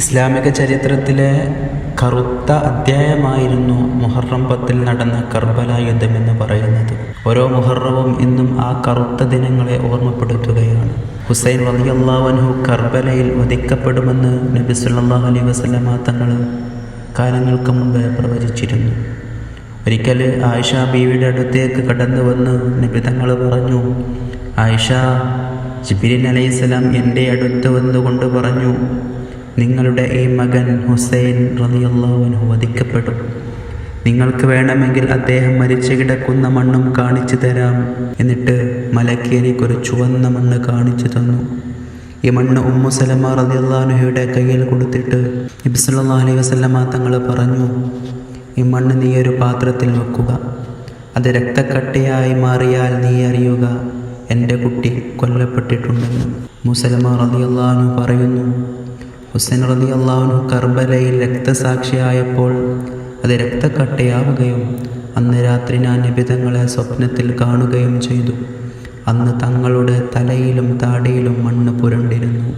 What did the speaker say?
ഇസ്ലാമിക ചരിത്രത്തിലെ കറുത്ത അധ്യായമായിരുന്നു മുഹറം പത്തിൽ നടന്ന കർബല യുദ്ധം എന്ന് പറയുന്നത്. ഓരോ മുഹറവും ഇന്നും ആ കറുത്ത ദിനങ്ങളെ ഓർമ്മപ്പെടുത്തുകയാണ്. ഹുസൈൻ വലിയല്ലാവൻഹു കർബലയിൽ വധിക്കപ്പെടുമെന്ന് നബി സല്ലല്ലാഹു അലൈ വസ്ലമ തങ്ങൾ കാലങ്ങൾക്ക് മുമ്പ് പ്രവചിച്ചിരുന്നു. ഒരിക്കൽ ആയിഷ ബീവിയുടെ അടുത്തേക്ക് കടന്നു വന്ന് നബി തങ്ങൾ പറഞ്ഞു ആയിഷ ജിബിരിൻ അലൈഹിസ്സലാം എന്റെ അടുത്ത് വന്നുകൊണ്ട് പറഞ്ഞു നിങ്ങളുടെ ഈ മകൻ ഹുസൈൻ റളിയല്ലാഹു വധിക്കപ്പെടും നിങ്ങൾക്ക് വേണമെങ്കിൽ അദ്ദേഹം മരിച്ചു കിടക്കുന്ന മണ്ണും കാണിച്ചു തരാം എന്നിട്ട് മലക്കേരി എനിക്കൊരു ചുവന്ന മണ്ണ് കാണിച്ചു തന്നു. ഈ മണ്ണ് ഉമ്മു സലമ റളിയല്ലാഹുയുടെ കയ്യിൽ കൊടുത്തിട്ട് നബി സല്ലല്ലാഹു അലൈഹി വസല്ലമ തങ്ങൾ പറഞ്ഞു ഈ മണ്ണ് നീ ഒരു പാത്രത്തിൽ വെക്കുക. അത് രക്തക്കട്ടയായി മാറിയാൽ നീ അറിയുക എന്റെ കുട്ടി കൊല്ലപ്പെട്ടിട്ടുണ്ടെന്ന്. മുസലമ റളിയല്ലാഹു പറയുന്നു ഹുസൈൻ റതി അള്ളാഹുനു കർബലയിൽ രക്തസാക്ഷിയായപ്പോൾ അത് രക്തക്കട്ടയാവുകയും അന്ന് രാത്രി ഞാൻ നിബിതങ്ങളെ സ്വപ്നത്തിൽ കാണുകയും ചെയ്തു. അന്ന് തങ്ങളുടെ തലയിലും താടിയിലും മണ്ണ് പുരണ്ടിരുന്നു.